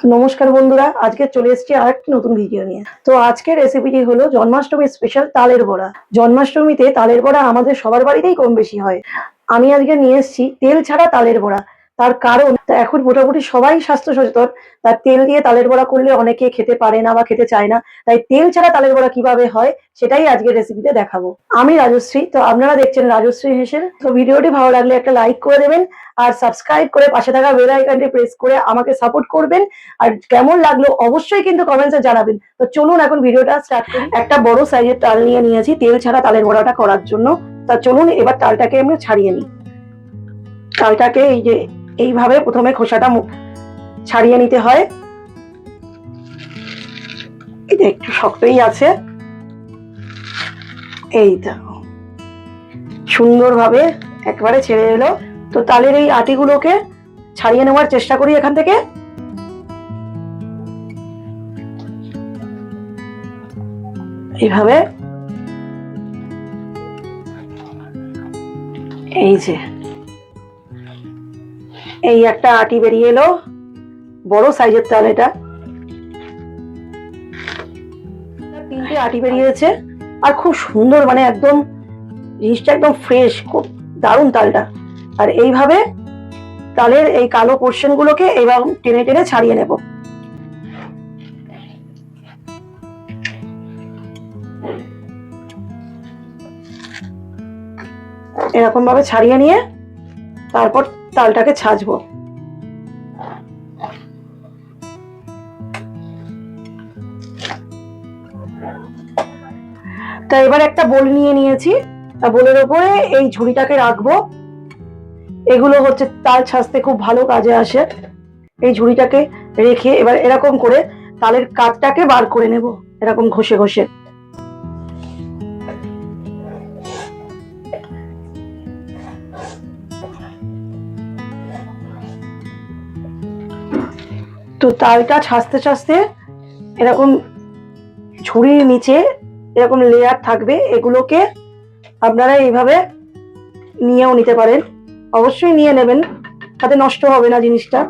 নমস্কার বন্ধুরা, আজকে চলে এসেছি আর একটি নতুন ভিডিও নিয়ে। তো আজকের রেসিপিটি হলো জন্মাষ্টমীর স্পেশাল তালের বড়া। জন্মাষ্টমীতে তালের বড়া আমাদের সবার বাড়িতেই কম বেশি হয়। আমি আজকে নিয়ে এসেছি তেল ছাড়া তালের বড়া। তার কারণ এখন মোটামুটি সবাই স্বাস্থ্য সচেতন। তার তেল দিয়ে তালের বড়া করলে অনেকে খেতে পারে না বা খেতে চায় না। তাই তেল ছাড়া তালের বড়া কীভাবে হয়, সেটাই আজকের রেসিপিতে দেখাবো। আমি রাজশ্রী, তো আপনারা দেখছেন রাজশ্রী হেসেল। তো ভিডিওটি ভালো লাগলে একটা লাইক করে দেবেন, আর সাবস্ক্রাইব করে পাশে থাকা বেল আইকনটি প্রেস করে আমাকে সাপোর্ট করবেন। আর কেমন লাগল অবশ্যই কিন্তু কমেন্টসে জানাবেন। তো চলুন এখন ভিডিওটা স্টার্ট করি। একটা বড় সাইজের তাল নিয়ে নিয়েছি তেল ছাড়া তালের বড়াটা করার জন্য। তা চলুন এবার তালটাকে আমি ছাড়িয়ে নিই। তালটাকে এই যে এইভাবে প্রথমে খোসাটা ছাড়িয়ে নিতে হয়। এটা একটু শক্তই আছে। এই দেখো। সুন্দরভাবে একবারে ছেড়ে এলো। তো তালের এই আটিগুলোকে ছাড়িয়ে নেওয়ার চেষ্টা করি এখান থেকে। এইভাবে। এই যে। এই একটা আটি বেরিয়ে এলো। বড় সাইজের তাল এটা। তিনটে আটি বেরিয়েছে। আর খুব সুন্দর মানে একদম জিনিসটা একদম ফ্রেশ খুব দারুণ তালটা আর এইভাবে তালের এই কালো পোর্শন গুলোকে এবার টেনে টেনে ছাড়িয়ে নেব। এরকম ভাবে ছাড়িয়ে নিয়ে তারপর তালটাকে ছাঁচবো। তা এবার একটা বোল নিয়ে নিয়েছি। তা বোলের ওপরে এই ঝুড়িটাকে রাখব। এগুলো হচ্ছে তাল ছাঁচতে খুব ভালো কাজে আসে। এই ঝুড়িটাকে রেখে এবার এরকম করে তালের কাঠটাকে বার করে নেব। এরকম ঘষে ঘষে। তো তালটা ছাঁচতে ছাঁচতে এরকম ঝুড়ির নিচে এরকম লেয়ার থাকবে, এগুলোকে আপনারা এইভাবে নিয়েও নিতে পারেন। অবশ্যই নিয়ে নেবেন, তাতে নষ্ট হবে না জিনিসটা।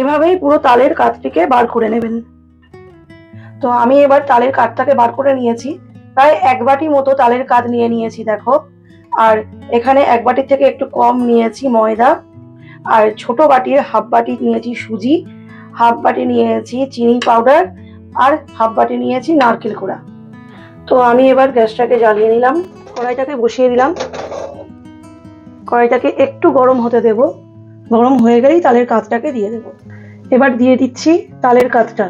এভাবেই পুরো তালের কাঠটিকে বার করে নেবেন। তো আমি এবার তালের কাঠটাকে বার করে নিয়েছি। প্রায় এক বাটি মতো তালের কাঠ নিয়ে নিয়েছি, দেখো। আর এখানে এক বাটির থেকে একটু কম নিয়েছি ময়দা। আর ছোট বাটির হাফ বাটি নিয়েছি সুজি, হাফ বাটি নিয়েছি চিনি পাউডার আর হাফ বাটি নিয়েছি নারকেল কোড়া। তো আমি এবার গ্যাসটাকে জ্বালিয়ে নিলাম, কড়াইটাকে বসিয়ে দিলাম। কড়াইটাকে একটু গরম হতে দেব, গরম হয়ে গেলেই তালের কাতটাকে দিয়ে দেব। এবার দিয়ে দিচ্ছি তালের কাতটা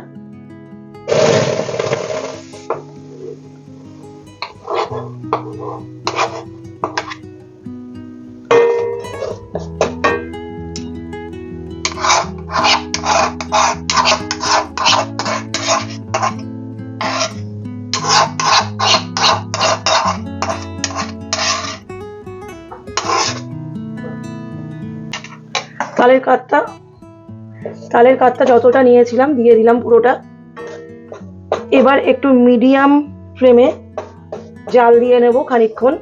তালের কাতটা তালের কাতটা যতটা নিয়েছিলাম, দিয়ে দিলাম পুরোটা। এবার একটু মিডিয়াম ফ্লেমে জাল দিয়ে নেব খানিকক্ষণ।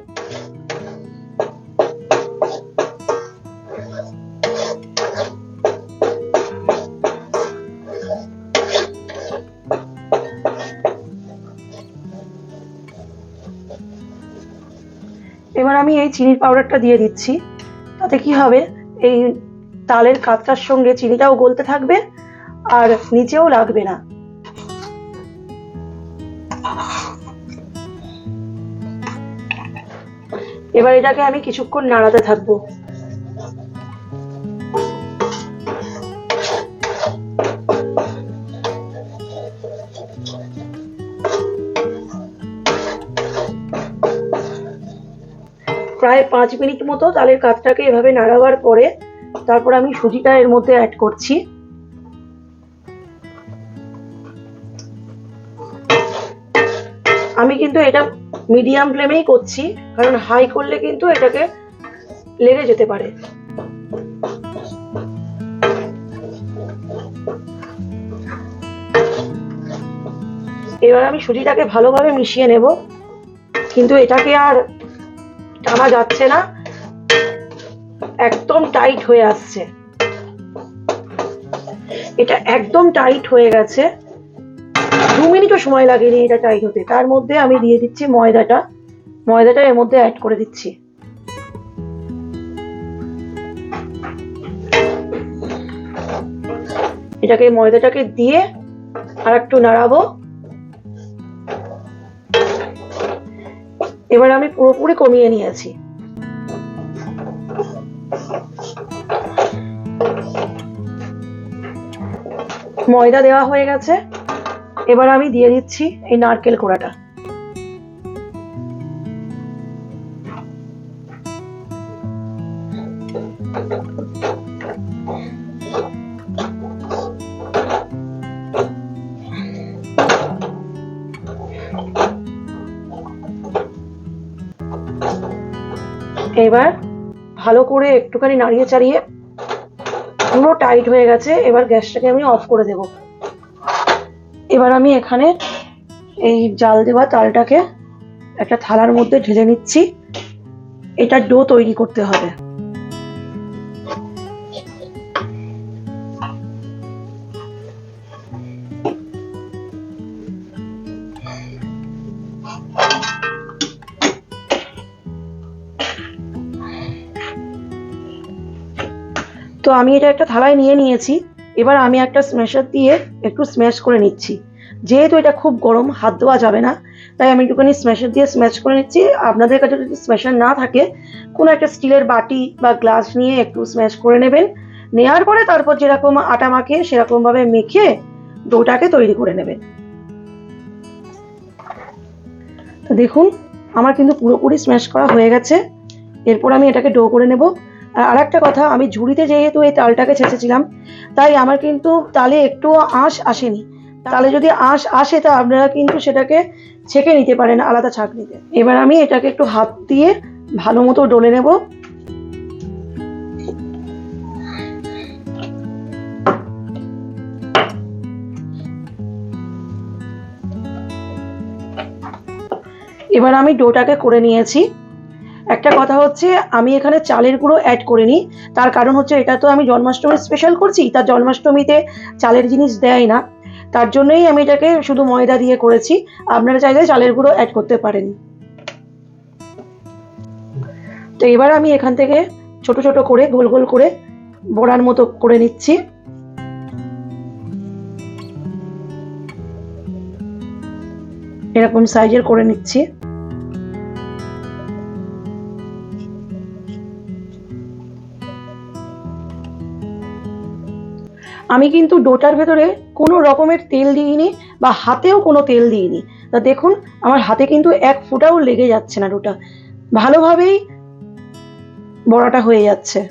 এবার আমি এই চিনির পাউডারটা দিয়ে দিচ্ছি। তাতে কি হবে? এই তালের কাতটার সঙ্গে চিনিটাও গলতে থাকবে আর নিচেও লাগবে না। এবার এটাকে আমি কিছুক্ষণ নাড়াতে থাকব। প্রায় পাঁচ মিনিট মতো তালের কাতটাকে এভাবে নাড়াবার পরে তারপর আমি সুজিটা এর মধ্যে অ্যাড করছি। আমি কিন্তু এটা মিডিয়াম ফ্লেমেই করছি, কারণ হাই করলে কিন্তু এটাকে লেগে যেতে পারে। এবার আমি সুজিটাকে ভালোভাবে মিশিয়ে নেব, কিন্তু এটাকে আর টানা যাচ্ছে না। একদম টাইট হয়ে আসছে। এটা একদম টাইট হয়ে গেছে। দু মিনিটও সময় লাগেনি এটা টাইট হতে। তার মধ্যে আমি দিয়ে দিচ্ছি ময়দাটা। ময়দাটা এর মধ্যে অ্যাড করে দিচ্ছি। এটাকে, ময়দাটাকে দিয়ে আর একটু নাড়াবো। এবার আমি পুরোপুরি কমিয়ে নিয়েছি। ময়দা দেওয়া হয়ে গেছে। এবার আমি দিয়ে দিচ্ছি এই নারকেল কোড়াটা। এবার ভালো করে একটুখানি নাড়িয়ে চাড়িয়ে পুরো টাইট হয়ে গেছে, এবার গ্যাসটাকে আমি অফ করে দেব। এবার আমি এখানে এই জাল দেওয়া তালটাকে একটা থালার মধ্যে ঢেলে নিচ্ছি। এটা ডো তৈরি করতে হবে। তো আমি এটা একটা থালায় নিয়ে নিয়েছি। এবার আমি একটা স্ম্যাশার দিয়ে একটু স্ম্যাশ করে নিচ্ছি। যেহেতু এটা খুব গরম, হাত দেওয়া যাবে না, তাই আমি একটুখানি স্ম্যাশার দিয়ে স্ম্যাশ করে নিচ্ছি। আপনাদের কাছে যদি স্ম্যাশার না থাকে, কোনো একটা স্টিলের বাটি বা গ্লাস নিয়ে একটু স্ম্যাশ করে নেবেন। নেওয়ার পরে তারপর যেরকম আটা মাখিয়ে সেরকমভাবে মেখে ডোটাকে তৈরি করে নেবেন। তো দেখুন, আমার কিন্তু পুরোপুরি স্ম্যাশ করা হয়ে গেছে। এরপর আমি এটাকে ডো করে নেব। আর আরেকটা কথা, আমি ঝুড়িতে যেহেতু এই তালটাকে ছেঁচেছিলাম, তাই আমার কিন্তু তালে একটু আঁশ আসেনি। তালে যদি আঁশ আসে, তা আপনারা কিন্তু সেটাকে ছেঁকে নিতে পারেন আলাদা ছাঁকনিতে। এবার আমি এটাকে একটু হাত দিয়ে ভালো মতো ডলে নেব। এবার আমি ডোটাকে করে নিয়েছি। একটা কথা হচ্ছে, আমি এখানে চালের গুঁড়ো অ্যাড করিনি। তার কারণ হচ্ছে, এটা তো আমি জন্মাষ্টমী স্পেশাল করছি তার জন্মাষ্টমীতে চালের জিনিস দেয় না। তার জন্যই আমি এটাকে শুধু ময়দা দিয়ে করেছি। আপনারা চাইলে চালের গুঁড়ো অ্যাড করতে পারেন। তো এবার আমি এখান থেকে ছোট ছোট করে, গোল গোল করে বড়ার মতো করে নিচ্ছি। এরকম সাইজের করে নিচ্ছি। আমি কিন্তু ডোটার ভেতরে কোনো রকমের তেল দিইনি বা হাতেও কোনো তেল দিইনি। তা দেখুন, আমার হাতে কিন্তু এক ফোঁটাও লেগে যাচ্ছে না ডোটা। ভালোভাবেই বড়াটা হয়ে যাচ্ছে।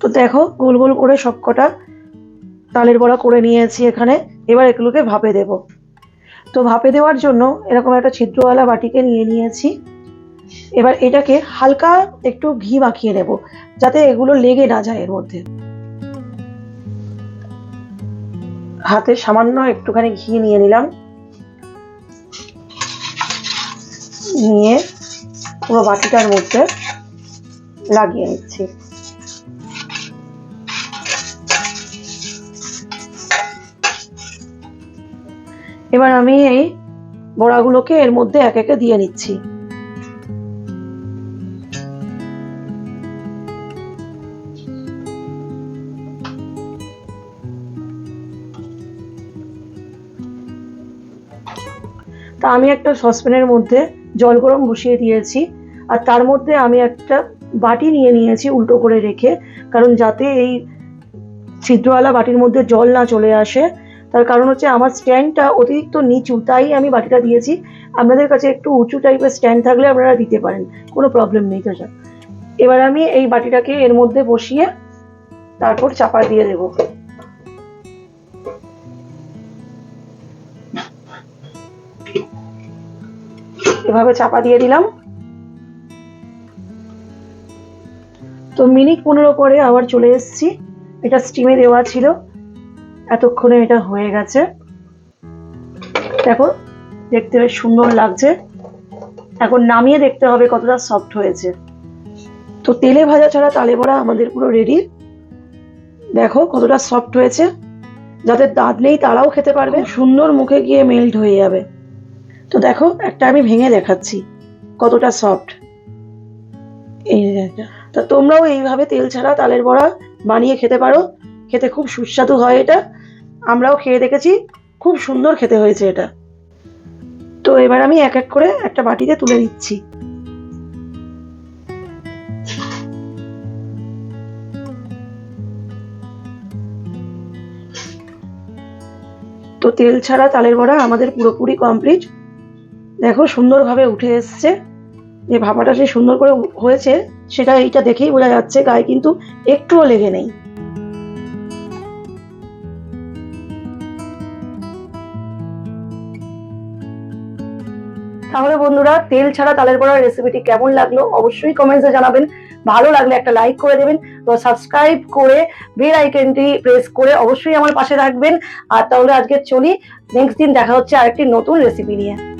তো দেখো, গোল গোল করে সবকটা তালের বড়া করে নিয়েছি এখানে। এবার এগুলোকে ভাপে দেব। তো ভাপে দেওয়ার জন্য এরকম একটা ছিদ্রওয়ালা বাটিকে নিয়ে নিয়েছি। এবার এটাকে হালকা একটু ঘি মাখিয়ে নেব, যাতে এগুলো লেগে না যায় এর মধ্যে। হাতে সামান্য একটুখানি ঘি নিয়ে নিলাম। নিয়ে পুরো বাটিটার মধ্যে লাগিয়ে নিচ্ছি। এবার আমি এই বড়াগুলোকে এর মধ্যে এক একে দিয়ে নিচ্ছি। তা আমি একটা সসপ্যানের মধ্যে জল গরম বসিয়ে দিয়েছি আর তার মধ্যে আমি একটা বাটি নিয়ে নিয়েছি উল্টো করে রেখে, কারণ যাতে এই ছিদ্রওয়ালা বাটির মধ্যে জল না চলে আসে। তার কারণ হচ্ছে আমার স্ট্যান্ডটা অতিরিক্ত নিচু, তাই আমি বাটিটা দিয়েছি। আপনাদের কাছে একটু উঁচু টাইপের স্ট্যান্ড থাকলে আপনারা দিতে পারেন, কোনো প্রবলেম নেই তো স্যার। এবার আমি এই বাটিটাকে এর মধ্যে বসিয়ে তারপর চাপা দিয়ে দেবো। এভাবে চাপা দিয়ে দিলাম। তো মিনিট পনেরো পরে আবার চলে এসেছি। এটা স্টিমে দেওয়া ছিল। এতক্ষণে এটা হয়ে গেছে। দেখো, দেখতে বেশ সুন্দর লাগছে। এখন নামিয়ে দেখতে হবে কতটা সফট হয়েছে। তো তেলে ভাজা ছাড়া তালে বড়া আমাদের পুরো রেডি দেখো কতটা সফট হয়েছে। যাদের দাঁত নেই তারাও খেতে পারবে। সুন্দর মুখে গিয়ে মেল্ট হয়ে যাবে। তো দেখো, একটা আমি ভেঙে দেখাচ্ছি। কতটা সফট এই তা তোমরাও এইভাবে তেল ছাড়া তালের বড়া বানিয়ে খেতে পারো। খেতে খুব সুস্বাদু হয় এটা। আমরাও খেয়ে দেখেছি, খুব সুন্দর খেতে হয়েছে এটা। তো এবার আমি এক এক করে একটা বাটিতে তুলে নিচ্ছি। তো তেল ছাড়া তালের বড়া আমাদের পুরোপুরি কমপ্লিট দেখো, সুন্দরভাবে উঠে এসছে। যে ভাপাটা যে সুন্দর করে হয়েছে, সেটা এইটা দেখেই বোঝা যাচ্ছে, গায়ে কিন্তু একটুও লেগে নেই। তাহলে বন্ধুরা, তেল ছাড়া তালের বড়ার রেসিপিটি কেমন লাগল? অবশ্যই কমেন্টসে জানাবেন। ভালো লাগলে একটা লাইক করে দেবেন। তো সাবস্ক্রাইব করে বেল আইকনটি প্রেস করে অবশ্যই আমার পাশে রাখবেন আর তাহলে আজকে চলি। নেক্সট দিন দেখা হচ্ছে আরেকটি নতুন রেসিপি নিয়ে।